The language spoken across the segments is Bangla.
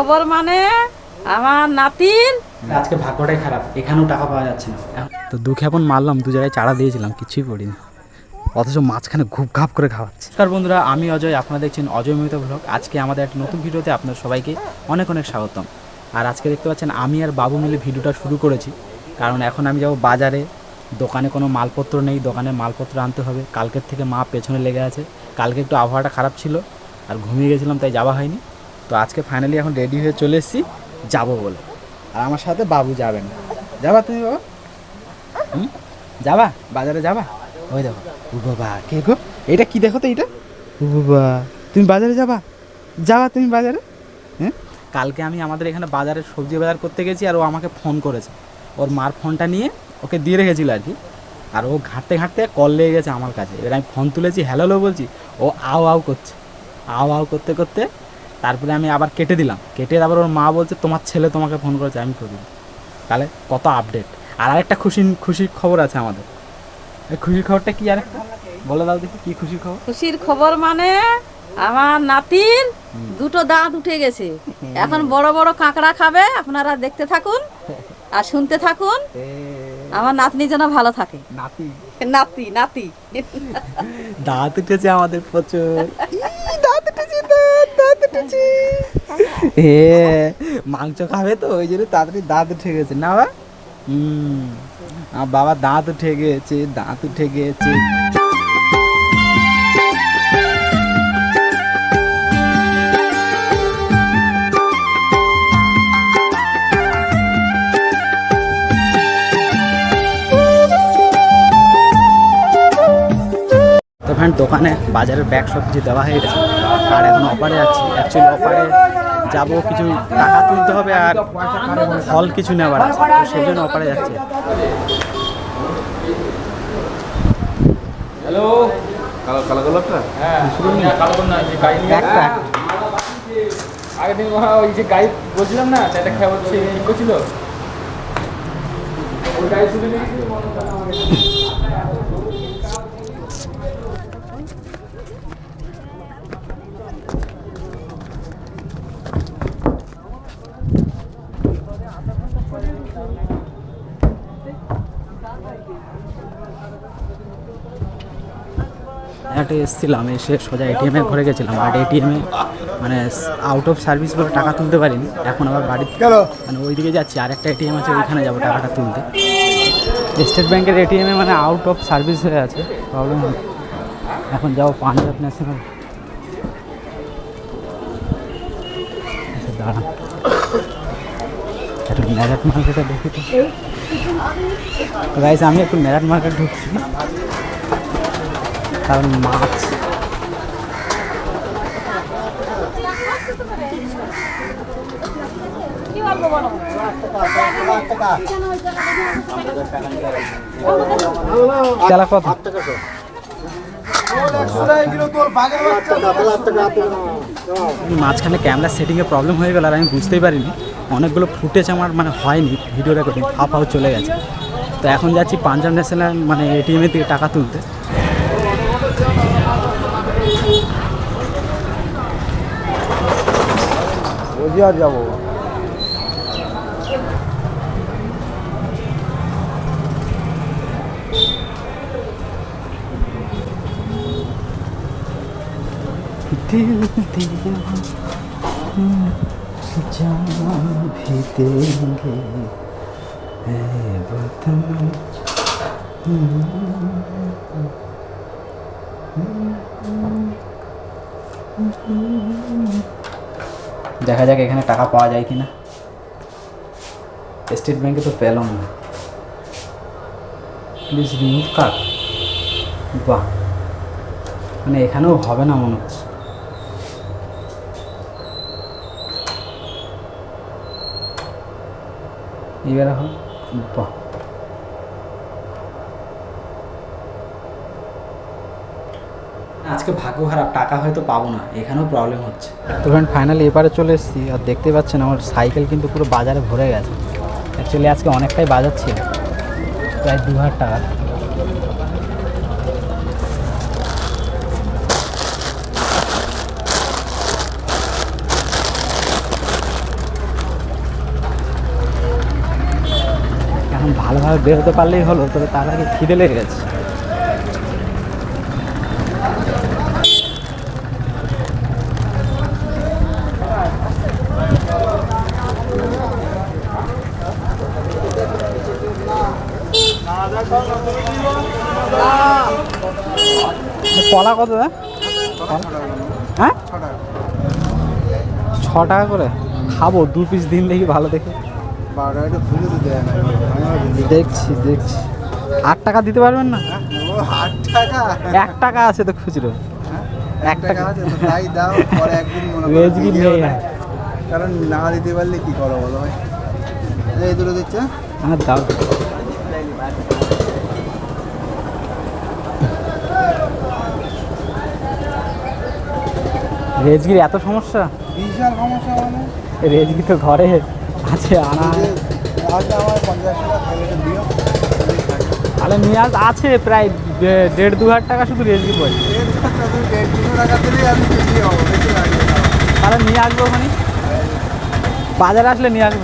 খবর মানে আমার নাতির আজকে ভাগ্যটাই খারাপ। এখানেও টাকা পাওয়া যাচ্ছে না। তো দু খেপন মারলাম দু জায়গায় চারা দিয়েছিলাম কিছুই পড়িনি অথচ মাঝখানে ঘুপ ঘাপ করে খাওয়াচ্ছে। তার বন্ধুরা আমি অজয় আপনারা দেখছেন অজয় মিমিত ব্লগ। আজকে আমাদের একটা নতুন ভিডিওতে আপনার সবাইকে অনেক অনেক স্বাগতম। আর আজকে দেখতে পাচ্ছেন আমি আর বাবু মিলে ভিডিওটা শুরু করেছি। কারণ এখন আমি যাব বাজারে। দোকানে কোনো মালপত্র নেই দোকানে মালপত্র আনতে হবে। কালকের থেকে মা পেছনে লেগে আছে। কালকে একটু আবহাওয়াটা খারাপ ছিল আর ঘুমিয়ে গেছিলাম তাই যাওয়া হয়নি। তো আজকে ফাইনালি এখন রেডি হয়ে চলে এসেছি, যাব বলে। আর আমার সাথে বাবু যাবেন। যাবা তুমি বাবা? হুম? যাবা? বাজারে যাবা? ওই দেখো, ও বাবা, কে গো? এটা কি দেখো তো এটা? ও বাবা, তুমি বাজারে যাবা? যাবা তুমি বাজারে? হ্যাঁ কালকে আমি আমাদের এখানে বাজারে সবজি বাজার করতে গেছি আর ও আমাকে ফোন করেছে। ওর মার ফোনটা নিয়ে ওকে দিয়ে রেখেছিল আর কি। আর ও ঘাঁটতে ঘাঁটতে কল লেগে গেছে আমার কাছে। এবার আমি ফোন তুলেছি হ্যালো হ্যালো বলছি। ও আও আও করছে। আও আও করতে করতে তারপরে আমি আবার কেটে দিলাম। কেটে তারপর ওর মা বলছে তোমার ছেলে তোমাকে ফোন করেছে আমি করি তাহলে কত আপডেট আর আরেকটা খুশি খুশির খবর আছে আমাদের। খুশির খবরটা কি আরেকটা? বলে দাও দেখি কি খুশির খবর? খুশির খবর মানে আমার নাতির দুটো দাঁত উঠে গেছে। এখন বড় বড় কাঁকড়া খাবে আপনারা দেখতে থাকুন আর শুনতে থাকুন। আমার নাতনি যেন ভালো থাকে। নাতি। নাতি নাতি। দাঁত উঠেছে আমাদের প্রচুর। মাংস খাবে তো, ওই জন্য তাড়াতাড়ি দাঁত উঠে গেছে, না বা হুম বাবা দাঁত উঠে গেছে, দাঁত উঠে গেছে। দোকানে বাজারের ব্যাগ সব কিছু দেওয়া হয়ে গেছে। আর এখন অপারে যাচ্ছি অ্যাকচুয়ালি অপারে যাব কিছু টাকা তুলতে হবে আর ফল কিছু নেওয়ার আছে। তো সেই জন্য অপারে যাচ্ছে। হ্যালো। কালো কালো গোলাপটা? হ্যাঁ। কালো না যে আগের দিন ওই যে গাড়ি বলছিলাম না সেটা খেয়ে হচ্ছে ঠিক করছিল। ওই গাড়ি তুলে একটা এসেছিলাম এসে সোজা এটিএম ঘরে গেছিলাম। আর এটিএমে মানে আউট অফ সার্ভিস বলে টাকা তুলতে পারিনি এখন আবার বাড়িতে মানে ওইদিকে যাচ্ছি আর একটা এটিএম আছে ওইখানে যাব টাকাটা তুলতে। স্টেট ব্যাংকের এটিএমে মানে আউট অফ সার্ভিস হয়ে আছে প্রবলেম এখন যাব পাঞ্জাব ন্যাশনাল দাঁড়ান একটু ন্যাজাট মার্কেটে দেখি তো। গাইস আমি একটু ন্যাজাট মার্কেট ঢুকছি। কারণ মাছ। মাঝখানে ক্যামেরা সেটিংয়ে প্রবলেম হয়ে গেল আর আমি বুঝতেই পারিনি। অনেকগুলো ফুটেজ আমার মানে হয়নি ভিডিও রেকর্ডিং হাফ হাফ চলে গেছে। তো এখন যাচ্ছি পাঞ্জাব ন্যাশনাল মানে এটিএমের থেকে টাকা তুলতে। 유지하려고. 비틀대요 참 비틀게 애부터 음 দেখা যাক এখানে টাকা পাওয়া যায় কিনা। স্টেট ব্যাংকে তো পেলাম না। প্লিজ রিমুভ কার্ড বাহ। মানে এখানেও হবে না মনে হচ্ছে। এবারে হবে বাহ। আজকে ভাগ্য খারাপ, টাকা হয়তো পাবো না, এখানেও প্রবলেম হচ্ছে। তো ফ্রেন্ড ফাইনালি এবারে চলে এসেছি, আর দেখতে পাচ্ছেন আমার সাইকেল কিন্তু পুরো বাজারে ভরে গেছে। অ্যাকচুয়ালি আজকে অনেকটাই বাজার ছিল প্রায় দু হাজার টাকা। এখন ভালোভাবে বেরোতে পারলেই হলো, তবে তার আগে খিদে লেগে গেছে। কলা কত দা হ্যাঁ ছ টাকা করে খাব দু পিস দিন দেখি ভালো দেখে। দেখছি দেখছি আট টাকা দিতে পারবেন না হ্যাঁ? ও আট টাকা এক টাকা আছে তো খুচরো হ্যাঁ? এক টাকা। কারণ না দিতে পারলে কি করো বলো ভাই এই দুটো দিচ্ছে আমার দাও রেজগির এত সমস্যা? বিশাল সমস্যা মানে? রেজগি তো ঘরে আছে আনা আমি খাই। তাহলে নিয়াজ আছে প্রায় দেড় দু হাজার টাকা শুধু রেজগি না। তাহলে নিয়ে আসব ওখানে। বাজারে আসলে নিয়ে আসব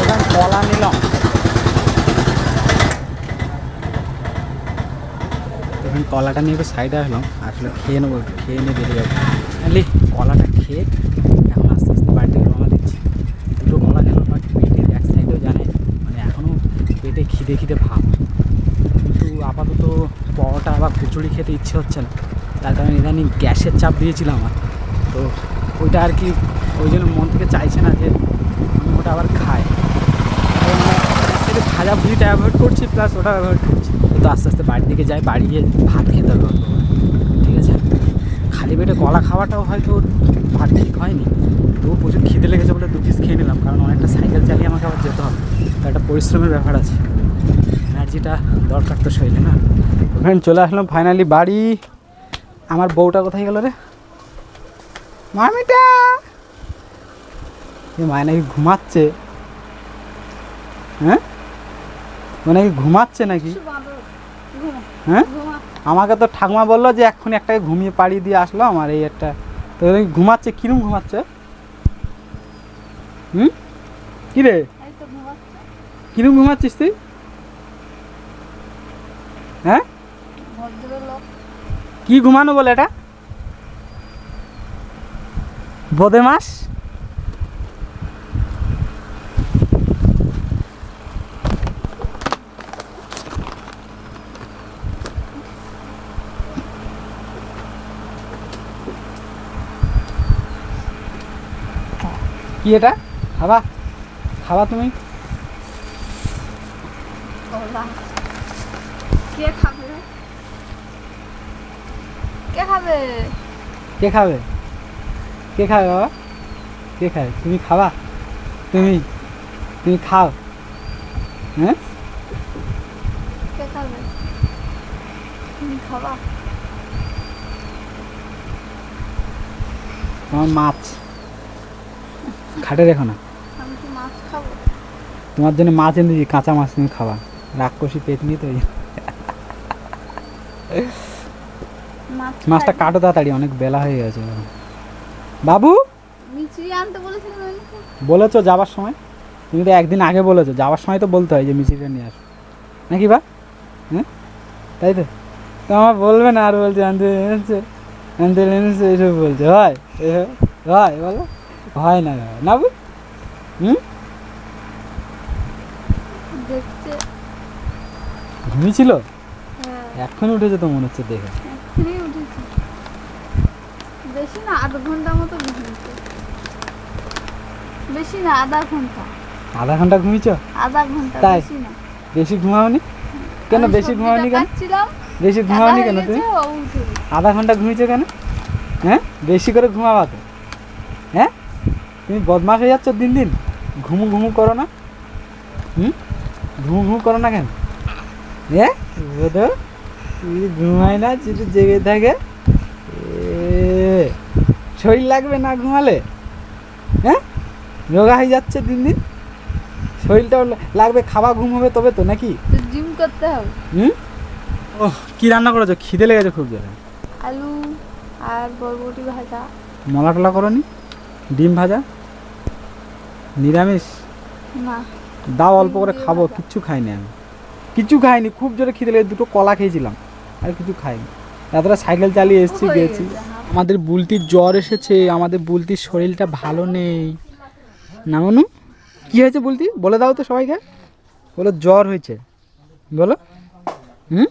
এখানে কলা নিলাম এখন কলাটা নিয়ে সাইডে আসলাম, আসলে খেয়ে নেব, খেয়ে নিয়ে বেরিয়ে যাব। খালি কলাটা খেয়ে এখন আস্তে আস্তে বাড়িতে রওনা দিচ্ছি। দুটো কলা খেলাম, বাট পেটের এক সাইডেও জানে মানে এখনও পেটে খিদে খিদে ভাব। কিন্তু আপাতত পরোটা বা খিচুড়ি খেতে ইচ্ছে হচ্ছে না। তার কারণে ইদানিং গ্যাসের চাপ দিয়েছিলাম আমার। তো ওইটা আর কি, ওই জন্য মন থেকে চাইছে না যে আমি ওটা আবার মানে ভাজা ভুজিটা অ্যাভয়েড করছি প্লাস ওটা অ্যাভয়েড করছি। কিন্তু আস্তে আস্তে বাড়ির দিকে যাই বাড়ি গিয়ে ভাত খেতে হবে ঠিক আছে? খালি পেটে কলা খাওয়াটাও হয়তো ভাত ঠিক হয়নি। তবু প্রচুর খিদে লেগেছে বলে দু পিস খেয়ে নিলাম, কারণ অনেকটা সাইকেল চালিয়ে আমাকে আবার যেতে হবে। তো একটা পরিশ্রমের ব্যাপার আছে। এনার্জিটা দরকার তো শরীরে, না? ফ্রেন্ড চলে আসলাম ফাইনালি বাড়ি। আমার বউটা কোথায় গেল রে? মামিটা! মায় নাকি ঘুমাচ্ছে। হ্যাঁ? নাকি ঘুমাচ্ছে নাকি? হ্যাঁ? আমাকে তো ঠাকুমা বলল যে এক্ষুনি একটাকে ঘুমিয়ে পাড়িয়ে দিয়ে আসলো আমার এই একটা। তো ঘুমাচ্ছে কিরম ঘুমাচ্ছে? হুম? কি রে? কিরম ঘুমাচ্ছিস তুই? হ্যাঁ? কি ঘুমানো বলে এটা? বোদে মাস কি এটা? খাবা? খাবা তুমি? কে খাবে? কে খাবে? কে খাবে? কে খাবে বাবা? কে খাবে? তুমি খাবা? তুমি? তুমি খাও। হ্যাঁ? কে খাবে? তুমি খাবা। তোমার মাছ। খাটে রেখো না। তোমার জন্য মাছ এনে দিয়েছি কাঁচা মাছ তুমি খাবা। রাক্ষসী পেট নিয়ে তো মাছটা কাটো তাড়াতাড়ি অনেক বেলা হয়ে গেছে বাবু? বলেছ যাবার সময়? তুমি তো একদিন আগে বলেছ যাওয়ার সময় তো বলতে হয় যে মিষ্টিটা নিয়ে আসো। নাকি বা? হ্যাঁ? তাই তো? তো আমার বলবে না আর বলছে আনতে এনেছে আনতে এনেছে এইসব বলছে। হয় হয় বলো। হয় না না হুম? ঘুমিয়েছিল? হ্যাঁ। এক্ষুনি উঠেছে তো মনে হচ্ছে দেখে বেশি না আধ ঘণ্টা মতো বেশি না আধা ঘণ্টা। আধা ঘণ্টা ঘুমিয়েছ? আধা ঘণ্টা তাই? বেশি ঘুমাওনি? কেন বেশি ঘুমাওনি কেন? বেশি ঘুমাওনি কেন তুমি। আধা ঘণ্টা ঘুমিয়েছো কেন? হ্যাঁ? বেশি করে ঘুমাবা তো। হ্যাঁ? তুমি বদমাস হয়ে যাচ্ছ দিন দিন। ঘুমু ঘুমু করো না। হুম? ঘুমু ঘুমু করো না কেন? হ্যাঁ বোধ ঘুমায় না যদি জেগে থাকে। এ, শরীর লাগবে না ঘুমালে? হ্যাঁ রোগা হয়ে যাচ্ছে দিন দিন। শরীরটাও লাগবে খাওয়া ঘুম হবে তবে তো নাকি? জিম করতে হবে। হুম? ও কি রান্না করেছ? খিদে লেগেছে খুব জোরে। আলু আর বরবটি ভাজা। মলা টলা করনি? ডিম ভাজা? নিরামিষ? না। দাও অল্প করে খাব কিচ্ছু খাইনি আমি। কিচ্ছু খাইনি খুব জোরে খিদে লেগে দুটো কলা খেয়েছিলাম আর কিছু খাইনি। এতটা সাইকেল চালিয়ে এসেছি গেছি আমাদের বুলতির জ্বর এসেছে আমাদের বুলতির শরীরটা ভালো নেই। না মনু? কি হয়েছে বুলতি? বলে দাও তো সবাইকে। বলো জ্বর হয়েছে। বলো। হুম?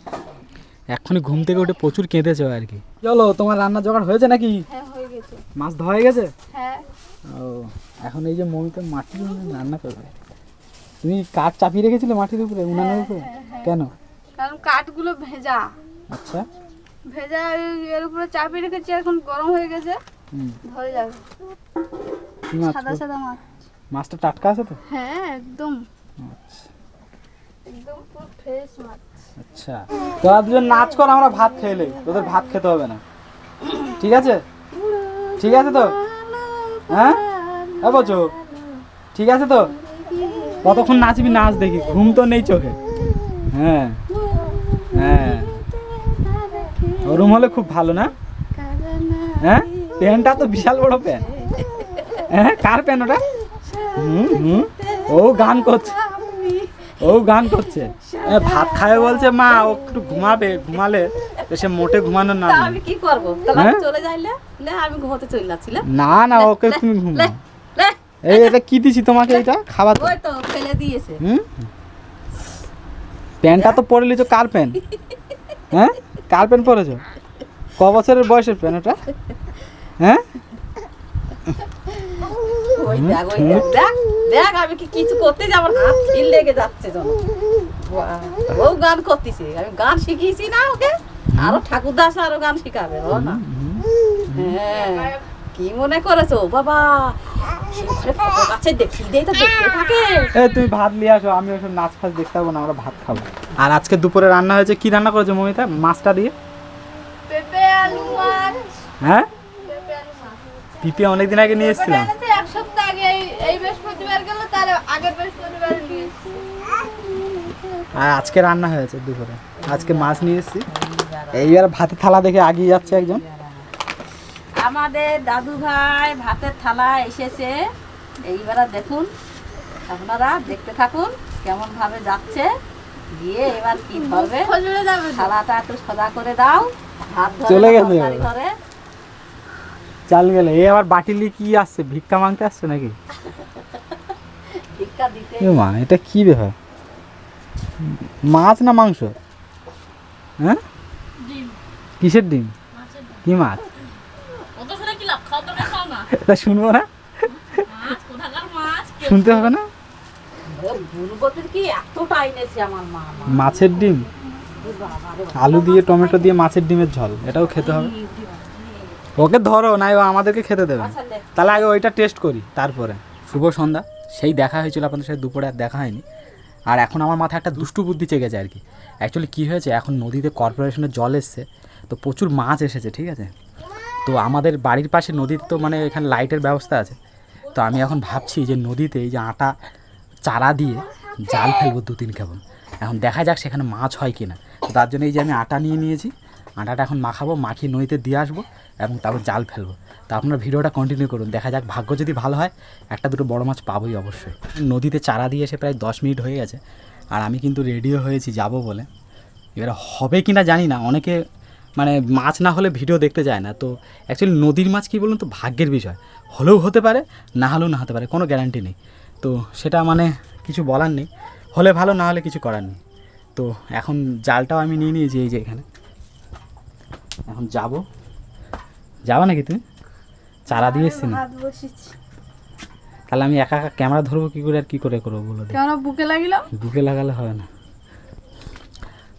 এখনই ঘুম থেকে উঠে প্রচুর কেঁদেছে আর কি। চলো তোমার রান্না জোগাড় হয়েছে নাকি? হ্যাঁ হয়ে মাছ ধোয়া হয়ে গেছে? হ্যাঁ। ও এখন এই যে মমিতে মাটির উপরে রান্না করবে। তুমি কাঠ চাপিয়ে রেখেছিলে মাটির উপরে উনানের উপরে? কেন? কারণ কাঠগুলো ভেজা। আচ্ছা। ভেজা এর- এর উপরে চাপিয়ে রেখেছি এখন গরম হয়ে গেছে। ধরে যাবে। সাদা সাদা মাছ। মাছটা টাটকা আছে তো? হ্যাঁ একদম। আচ্ছা। একদম পুরো ফ্রেশ মাছ। আচ্ছা। তোরা দুজন নাচ কর আমরা ভাত খেলে তোদের ভাত খেতে হবে না। ঠিক আছে? ঠিক আছে তো? হ্যাঁ? হ্যাঁ বলছো? ঠিক আছে তো? কতক্ষণ নাচবি নাচ দেখি, ঘুম তো নেই চোখে। হ্যাঁ হ্যাঁ। ওরম হলে খুব ভালো না? হ্যাঁ? প্যান্টটা তো বিশাল বড় প্যান্ট। হ্যাঁ কার প্যান্ট ওটা? হুম হুম। ও গান করছে। ও গান করছে। ভাত খাবে বলছে মা, ও একটু ঘুমাবে, ঘুমালে। তো সে মোটে ঘুমানো না আমি কি করব? তাহলে আমি হ্যাঁ? চলে যাইলে লে আমি ঘুমোতে চলে যাচ্ছিলাম না না ওকে তুমি ঘুমা। এই এটা কি দিছি তোমাকে এটা খাবার ওই তো ফেলে দিয়েছে। হুম? প্যান্টটা তো পরে লিছো কার প্যান্ট হ্যাঁ? কার প্যান্ট পরেছো? ক বছরের বয়সের প্যান্ট ওটা হ্যাঁ? ওই দেখ ওই দেখ দেখ আমি কি কিছু করতে যাব হাত খিল লেগে যাচ্ছে যেন ও গান করতেছে আমি গান শিখিয়েছি না ওকে? আরও ঠাকুরদাস আরও গান শিখাবে না? হ্যাঁ কি মনে করেছ? বাবা তো দেখতে থাকে। এই তুমি ভাত নিয়ে আসো আমি ওসব নাচ ফাচ দেখতে পাবো না আমরা ভাত খাব। আর আজকে দুপুরে রান্না হয়েছে কি রান্না করেছ মমিতা? মাছটা দিয়ে? পেঁপে আলু মাছ। হ্যাঁ? পেঁপে আলু মাছ। পিপি অনেকদিন আগে নিয়ে এসেছিলাম। এক সপ্তাহ আগে এই- এই বৃহস্পতিবার গেল তার আগের বৃহস্পতিবার নিয়ে এসেছি। আর আজকে রান্না হয়েছে দুপুরে। আজকে মাছ নিয়ে এসেছি। এইবার ভাতের থালা দেখে আগিয়ে যাচ্ছে একজন। আমাদের দাদু ভাই ভাতের থালা এসেছে। এইবার দেখুন আপনারা দেখতে থাকুন কেমন ভাবে যাচ্ছে। গিয়ে এবার কি ধরবে? থালাটা একটু সদা করে দাও। ভাত চলে গেছে ধরে চাল গেলে। এই আবার বাটিলি কি আসছে? ভিক্ষা মাংতে আসছে নাকি? ভিক্ষা দিতে এ মা এটা কি ব্যাপার? মাছ না মাংস? হ্যাঁ? কিসের ডিম? কি মাছ? এটা শুনব না? শুনতে হবে না? মাছের ডিম? আলু দিয়ে টমেটো দিয়ে মাছের ডিমের ঝোল এটাও খেতে হবে। ওকে ধরো নাই ও আমাদেরকে খেতে দেবে। আচ্ছা। তাহলে আগে ওইটা টেস্ট করি তারপরে। শুভ সন্ধ্যা। সেই দেখা হয়েছিল আপনাদের সাথে দুপুরে আর দেখা হয়নি। আর এখন আমার মাথায় একটা দুষ্টু বুদ্ধি চেগেছে আর কি। অ্যাকচুয়ালি কী হয়েছে? এখন নদীতে কর্পোরেশনের জল এসছে। তো প্রচুর মাছ এসেছে, ঠিক আছে? তো আমাদের বাড়ির পাশে নদীতে তো মানে এখানে লাইটের ব্যবস্থা আছে। তো আমি এখন ভাবছি যে নদীতে এই যে আটা চারা দিয়ে জাল ফেলব দু তিন কেমন এখন দেখা যাক সেখানে মাছ হয় কি না তো তার জন্য এই যে আমি আটা নিয়ে নিয়েছি। আটাটা এখন মাখাবো, মাখিয়ে নদীতে দিয়ে আসব এবং তারপর জাল ফেলব। তা আপনারা ভিডিওটা কন্টিনিউ করুন, দেখা যাক ভাগ্য যদি ভালো হয়, একটা দুটো বড় মাছ পাবোই অবশ্যই। নদীতে চারা দিয়ে এসে প্রায় দশ মিনিট হয়ে গেছে। আর আমি কিন্তু রেডিও হয়েছি, যাব বলে। এবারে হবে কি না জানি না, অনেকে মানে মাছ না হলে ভিডিও দেখতে যায় না। তো অ্যাকচুয়ালি নদীর মাছ কী বলুন তো? ভাগ্যের বিষয়। হলেও হতে পারে না হলেও না হতে পারে কোনো গ্যারান্টি নেই। তো সেটা মানে কিছু বলার নেই। হলে ভালো না হলে কিছু করার নেই। তো এখন জালটাও আমি নিয়ে নিয়েছি এই যে এখানে। এখন যাব। যাবা নাকি তুমি? চারা দিয়ে এসছি না তাহলে আমি একা একা ক্যামেরা ধরবো কী করে আর কী করে করব বলো বুকে লাগিল বুকে লাগালে হবে না।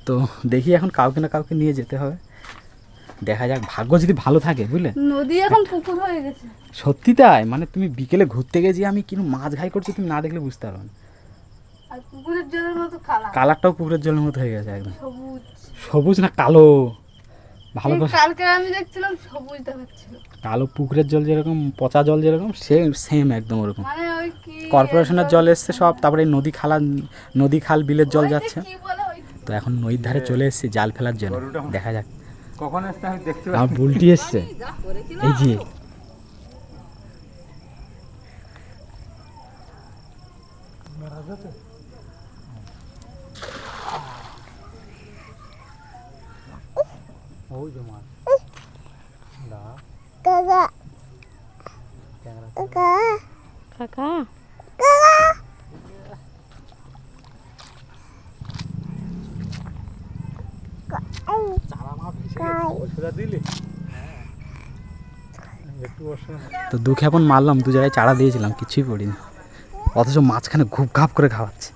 তো দেখি এখন কাউকে না কাউকে নিয়ে যেতে হবে। দেখা যাক ভাগ্য যদি ভালো থাকে বুঝলে? নদী এখন পুকুর হয়ে গেছে। সত্যি তাই? মানে তুমি বিকেলে ঘুরতে গেছি আমি কিন্তু মাছ ঘাই করছি তুমি না দেখলে বুঝতে পারবে না। আর পুকুরের জলের মতো কালা। কালারটাও পুকুরের জলের মতো হয়ে গেছে একদম। সবুজ। সবুজ না কালো? ভালো কালকে আমি দেখছিলাম সবুজ দেখাচ্ছিল কালো পুকুরের জল যেরকম পচা জল যেরকম সেম সেম একদম ওরকম। মানে ওই কি কর্পোরেশনের জল এসছে সব তারপরে নদী খালা নদী খাল বিলের জল যাচ্ছে। তো এখন নদীর ধারে চলে এসেছি জাল ফেলার জন্য। দেখা যাক। কখন আসতে আমি দেখতে আমার বুলটি এসছে যা করেছিল এই যে। ওই যে মাছ কাকা। তো দু খেপন মারলাম, দু জায়গায় চারা দিয়েছিলাম, কিছুই পড়িনি অথচ মাঝখানে ঘুপ ঘাপ করে খাওয়াচ্ছে।